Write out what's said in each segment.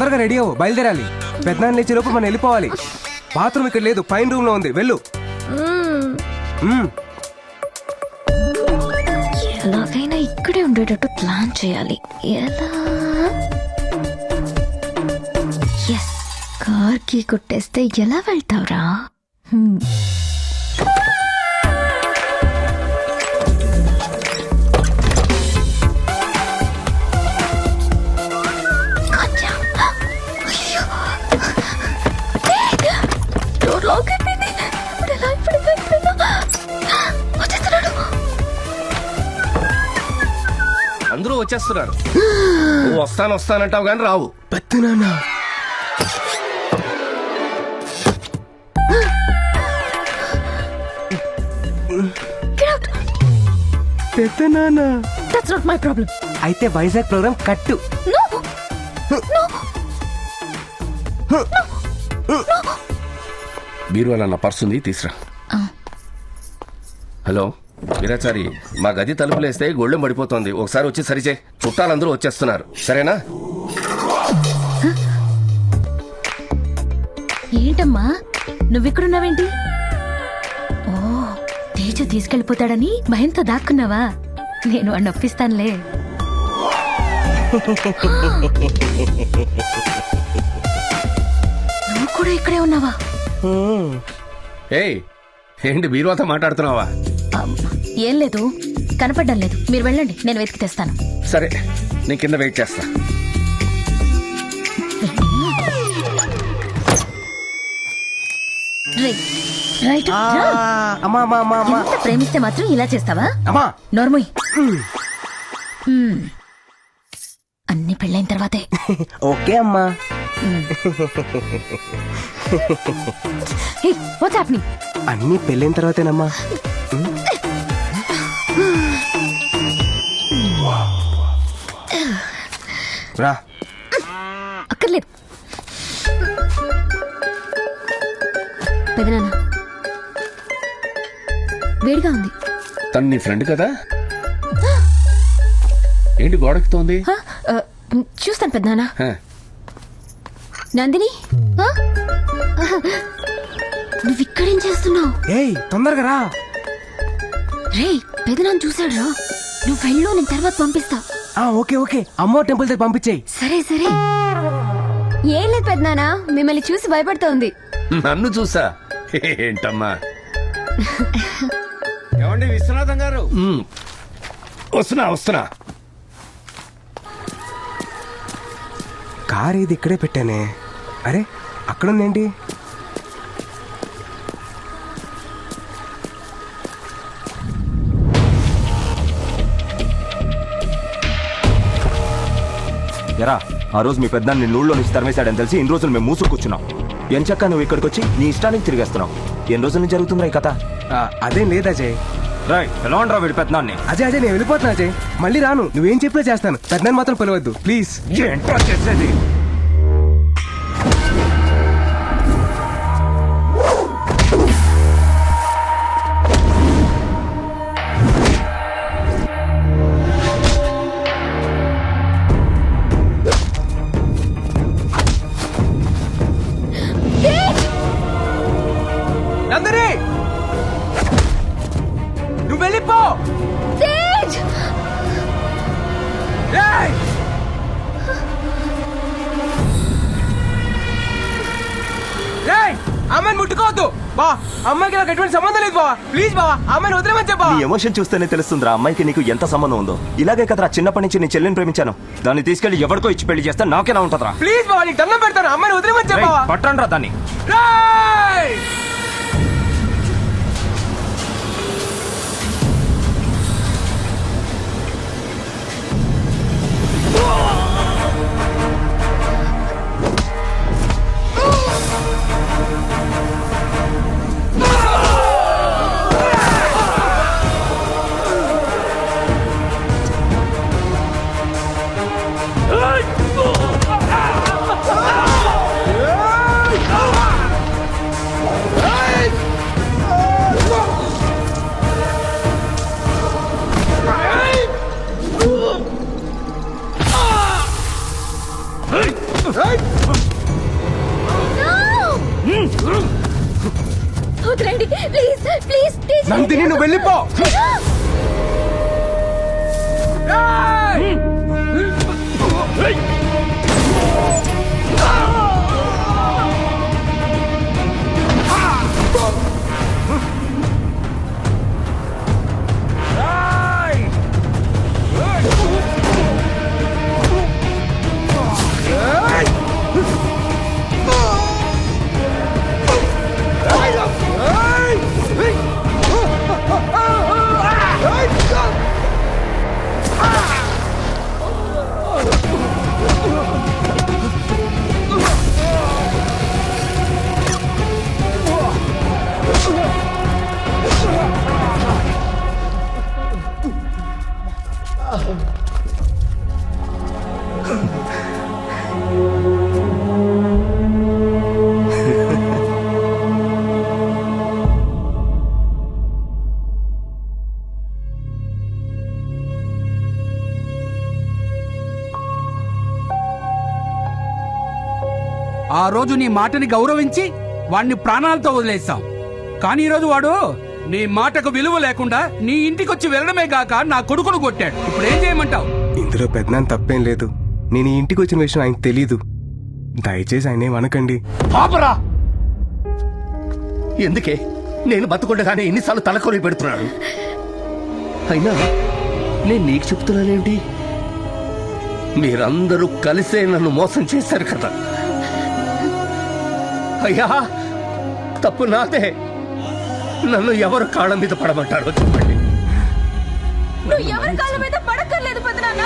తొందరగా రెడీ అవ్వు బయలుదేరాలి. పెద్దనాన్న లేచే లోపు మనం వెళ్ళిపోవాలి. బాత్రూమ్ ఇక్కడ లేదు పైన రూమ్లో ఉంది వెళ్ళు. మ్మ్. ఎలాగైనా ఇక్కడే ఉండేటట్టు ప్లాన్ చేయాలి. ఎలా? ఎస్ కార్కి కొట్టేస్తే ఎలా వెళ్తావురా? హ్మ్. అందరూ వచ్చేస్తున్నారు. నువ్వు వస్తాను వస్తానంటావు కానీ రావు. That's not my problem. అయితే వైజాగ్ ప్రోగ్రామ్ కట్టు. No. No. బీరువా నా పర్సు ఉంది తీసురా. హలో? వీరాచారి మా గది తలుపులేస్తే గొళ్ళెం పడిపోతుంది ఒకసారి వచ్చి సరిచే చుట్టాలందరూ వచ్చేస్తున్నారు. సరేనా? ఏంటమ్మా? నువ్విక్కడున్నావేంటి? ఓ తేజ తీసుకెళ్ళిపోతాడని భయంతో దాక్కున్నావా? నేను వాడిని ఒప్పిస్తానులే. నువ్వు కూడా ఇక్కడే ఉన్నావా? ఏయ్ ఏంటి బీరువాతో మాట్లాడుతున్నావా? ఏం లేదు. కనపడ్డం లేదు. మీరు వెళ్ళండి. నేను వెతికి తెస్తాను. సరే నేను కింద వెయిట్ చేస్తా. రే, రైట్. ఆ, రా. అమ్మా అమ్మా అమ్మా అమ్మా. ఎంత ప్రేమిస్తే మాత్రం ఇలా చేస్తావా? అమ్మా. నోర్ముయ్. హ్మ్. అన్ని పెళ్ళైన తర్వాతే. ఓకే అమ్మా. వాట్స్ హ్యాపెనింగ్ అన్ని పెళ్ళైన తర్వాతేనమ్మా. రా. అక్కర్లేదు. పెదనాన్న. వేడిగా ఉంది. తను నీ ఫ్రెండ్ కదా? ఏంటి గోడెక్కుతోంది? ఆ, చూస్తాను పెదనాన్న. హ, నందిని? ఆ? నువ్వు ఇక్కడేం చేస్తున్నావు? ఏయ్ తొందరగా రా. రే పెదనాన్న చూసాడు రా నువ్వు వెళ్ళు నేను తర్వాత పంపిస్తా. ఆ ఓకే ఓకే. అమ్మో టెంపుల్ దగ్గర పంపించేయి. సరే సరే. ఏం లేదు పెదనాన్న మిమ్మల్ని చూసి భయపడుతోంది. నన్ను చూసా? ఏంటమ్మా? ఏమండి విశ్వనాథం గారు? వస్తున్నా వస్తున్నా. కార్ ఇది ఇక్కడే పెట్టానే. అరే అక్కడ ఉందేంటి ఎరా ఆ రోజు మీ పెద్ద నిన్ను ఊళ్ళో నుంచి తరిమేశాడని తెలిసి ఇన్ని రోజులు మేము మూసుకు కూర్చున్నాం. ఎంచక్క నువ్వు ఇక్కడికి వచ్చి నీ ఇష్టానికి తిరిగేస్తున్నావు? ఎన్ని రోజుల నుంచి జరుగుతుందిరా ఈ కథ? అదేం లేదు అజయ్. రాయ్ ఎలా ఉండరా వీడి పెద్దనాన్ని? అజయ్ అజయ్ నేను వెళ్ళిపోతున్నా అజయ్. మళ్ళీ రాను. నువ్వేం చెప్పినా చేస్తాను. పెద్దని మాత్రం పిలవద్దు. ప్లీజ్. ఏంట్రా చేసేది? నందిని నువ్వు వెళ్ళిపో! తేజ్! అమ్మాయిని ముట్టుకోవద్దు! బా అమ్మాయికి నాకు ఎటువంటి సంబంధం లేదు బావా ప్లీజ్ బావా అమ్మాయిని వదిలేమని చెప్పా నీ ఎమోషన్ చూస్తేనే తెలుస్తుందిరా అమ్మాయికి నీకు ఎంత సంబంధం ఉందో. ఇలాగే కదరా చిన్నప్పటి నుంచి నీ చెల్లిని ప్రేమించాను. దాన్ని తీసుకెళ్ళి ఎవరికో ఇచ్చి పెళ్ళి చేస్తే నాకేనా ఉంటుందిరా? ప్లీజ్ బావా నీకు దండం పెడతాను. అమ్మాయిని వదిలేమని చెప్పా పట్టండ్రా దాన్ని. నందిని నువ్వు వెళ్ళిపో. ఆ రోజు నీ మాటని గౌరవించి వాణ్ణి ప్రాణాలతో వదిలేస్తాం కానీ ఈరోజు వాడు నీ మాటకు విలువ లేకుండా నీ ఇంటికొచ్చి వెళ్ళడమే గాక నా కొడుకును కొట్టాడు. ఇప్పుడు ఏం చేయమంటావు? ఇందులో పెద్దనాన్న తప్పేం లేదు. నేను ఈ ఇంటికి వచ్చిన విషయం ఆయనకు తెలీదు. దయచేసి ఆయన ఏమనకండి పాపరా ఎందుకే? నేను బతుకుండగానే ఎన్నిసార్లు తలకొరి పెడుతున్నాడు అయినా నేను నీకు చెప్తున్నానేంటి మీరందరూ కలిసే నన్ను మోసం చేశారు కదా. అయ్యా తప్పు నాదే. నన్ను ఎవరు కాళ్ళ మీద పడమంటారో చెప్పండి. నువ్వు ఎవరి కాళ్ళ మీద పడక్కర్లేదు పెద్దనాన్న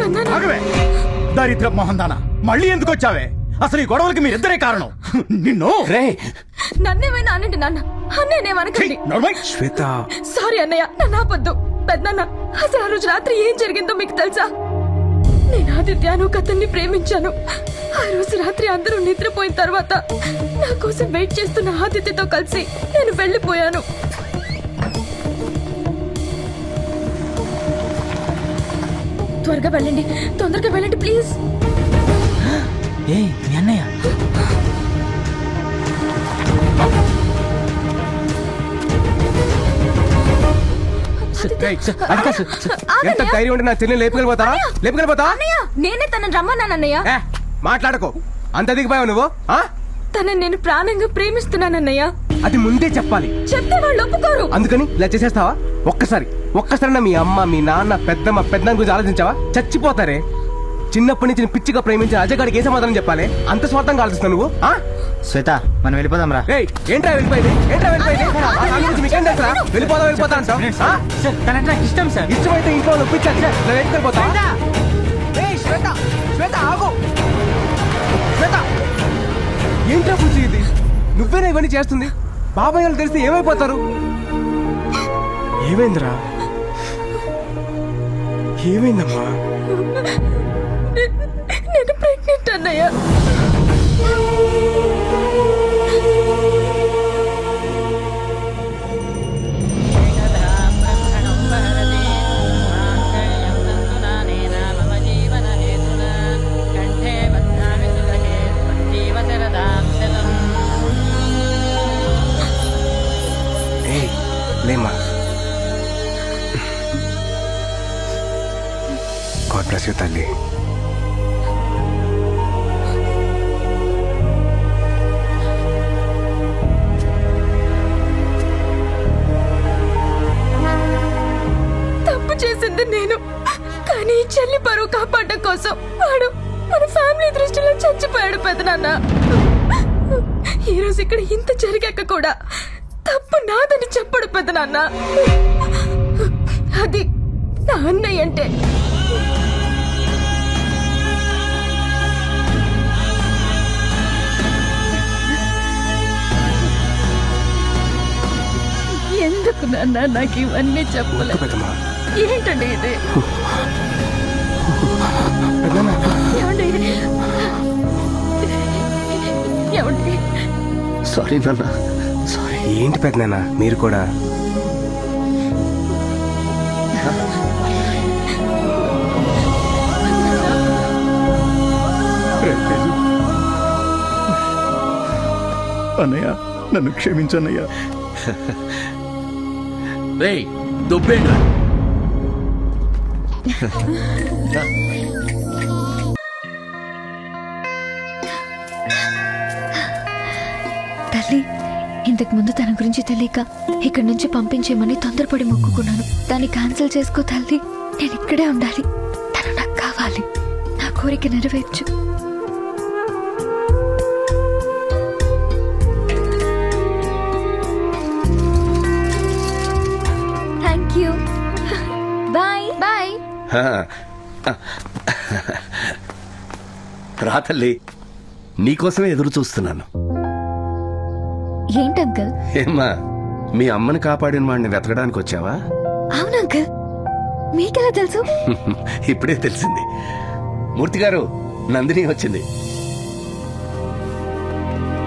పెద్దనాన్న ఆగవే. దరిద్ర మొహందాన. మళ్ళీ ఎందుకు వచ్చావే? అసలు ఈ గొడవలకి మీరిద్దరే కారణం. నిన్ను. రే. నన్నేమైనా అనండి నాన్న? అన్నేనేమనకండి నడవై. శ్వేత. సారీ అన్నయ్య నన్ను ఆపొద్దు. పెద్దనాన్న అసలు ఆ రోజు రాత్రి ఏం జరిగిందో మీకు తెలుసా? నేను ఆదిత్యాను కథల్ని ప్రేమించాను. ఆ రోజు రాత్రి అందరూ నిద్రపోయిన తర్వాత నా కోసం వెయిట్ చేస్తున్న ఆదిత్యతో కలిసి నేను వెళ్ళిపోయాను. త్వరగా వెళ్ళండి తొందరగా వెళ్ళండి ప్లీజ్. ఏ మీ అన్నయ్య. ఎంత ధైర్యం ఉంటే నా చెల్లిని లేపుకెళ్ళిపోతావా? లేపుకెళ్ళిపోతావా అన్నయ్య నేనే తనని రమ్మన్నానన్నయ్య ఏ, మాట్లాడకు. అంత దిగిపోయావు నువ్వు ఆ? తనని నేను ప్రాణంగా ప్రేమిస్తున్నానన్నయ్య అది ముందే చెప్పాలి. చెప్తే వాళ్ళు ఒప్పుకోరు. అందుకని ఇలా చేసేస్తావా? ఒక్కసారి ఒక్కసారి మీ అమ్మ మీ నాన్న పెద్దమ్మ పెద్దమ్మ గురించి ఆలోచించావా? చచ్చిపోతారే. చిన్నప్పటి నుంచి పిచ్చిగా ప్రేమించిన అజగాడికి ఏ సమాధానం చెప్పాలి? అంత స్వార్థంగా ఆలోచిస్తావు నువ్వు ఆ? శ్వేత మనం వెళ్ళిపోదాం రా ఏయ్, ఏంట్రా వెళ్ళిపోయింది? ఏంట్రా వెళ్ళిపోయింది? తెలుసా వెళ్ళిపోదా వెళ్ళిపోతా ఆ? తనంటే నాకు ఇష్టం సార్. ఇష్టమైతే ఇంట్లో ఒప్పించాలి సార్ నేను వెళ్ళిపోతా. శ్వేత! శ్వేత! ఆగు! శ్వేత! ఏంట్రా పూచి ఇది? నువ్వేనా ఇవన్నీ చేస్తుంది? బాబాయ్ వాళ్ళు తెలిస్తే ఏమైపోతారు? ఏమైందిరా? ఏమైందమ్మా? నేను ప్రెగ్నెంట్ అన్నయ్య. గాడ్ తల్లి. తప్పు చేసింది నేను. కానీ ఈ చెల్లి పరువు కాపాడడం కోసం వాడు మన ఫ్యామిలీ దృష్టిలో చచ్చిపోయాడు పెదనాన్న. నాన్న రోజు ఇక్కడ ఇంత జరిగాక కూడా తప్పు నాదని చెప్పడు పెదనాన్న. అది నా అన్నయ్య అంటే. ఎందుకు నాన్న నాకు ఇవన్నీ చెప్పలేదు ఏంటండి ఇది? సారీ నాన్న. సారీ. ఏంటి పెద్దనాన్న మీరు కూడా? అన్నయ్య నన్ను క్షమించన్నయ్యా. రేయ్ దుబ్బేండ్రా తల్లి ఇంతకు ముందు తన గురించి తెలియక ఇక్కడి నుంచి పంపించేమని తొందరపడి మొక్కుకున్నాను. దాన్ని క్యాన్సిల్ చేసుకో తల్లి. నేను ఇక్కడే ఉండాలి. తను నాకు కావాలి. నా కోరిక నెరవేర్చు. బాయ్ హా. రా తల్లి. నీకోసమే ఎదురు చూస్తున్నాను. ఏంటి అంకుల్? ఏమ్మా మీ అమ్మని కాపాడిన వాడిని వెతకడానికి వచ్చావా? అవును అంకుల్. మీకెలా తెలుసు? ఇప్పుడే తెలిసింది. మూర్తి గారు నందిని వచ్చింది.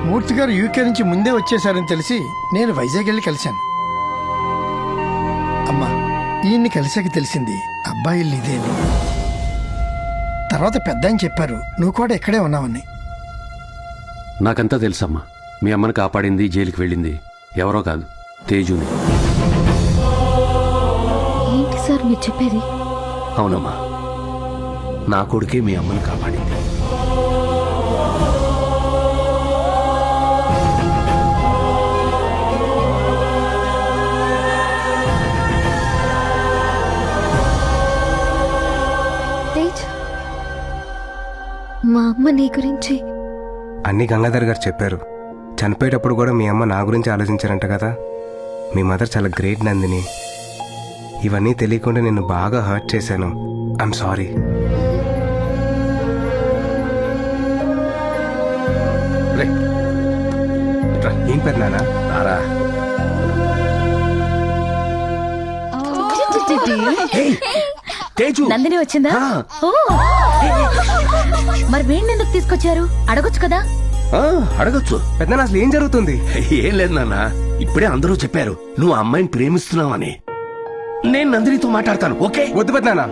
మూర్తి గారు యూకే నుంచి ముందే వచ్చేసారని తెలిసి నేను వైజాగ్ వెళ్ళి కలిశాను. అమ్మా ఈయన్ని కలిసాక తెలిసింది అబ్బాయి ఇల్లు ఇదే తర్వాత పెద్ద అని చెప్పారు నువ్వు కూడా ఇక్కడే ఉన్నావని. నాకంతా తెలుసమ్మా. మీ అమ్మని కాపాడింది జైలుకి వెళ్ళింది. ఎవరో కాదు తేజుని. ఏంటి సార్ మీరు చెప్పేది? అవునమ్మా. నా కొడుకే మీ అమ్మని కాపాడింది. మా అమ్మ నీ గురించి. అన్ని గంగాధర్ గారు చెప్పారు. చనిపోయేటప్పుడు కూడా మీ అమ్మ నా గురించి ఆలోచించారంట కదా. మీ మదర్ చాలా గ్రేట్ నందిని. ఇవన్నీ తెలియకుండా నిన్ను బాగా హర్ట్ చేశాను. ఐఎమ్ సారీ ఏం పెద్దనానా రారా. తేజు. నందిని వచ్చిందా? ఓ. మరి వీణ్ణి ఎందుకు తీసుకొచ్చారు? అడగొచ్చు కదా? ఆ, అడగొచ్చు. పెద్దనా అసలు ఏం జరుగుతుంది? ఏం లేదు నాన్న. ఇప్పుడే అందరూ చెప్పారు. నువ్వు ఆ అమ్మాయిని ప్రేమిస్తున్నావని. నేను నందినితో మాట్లాడతాను ఓకే? వద్దు పెద్దనానా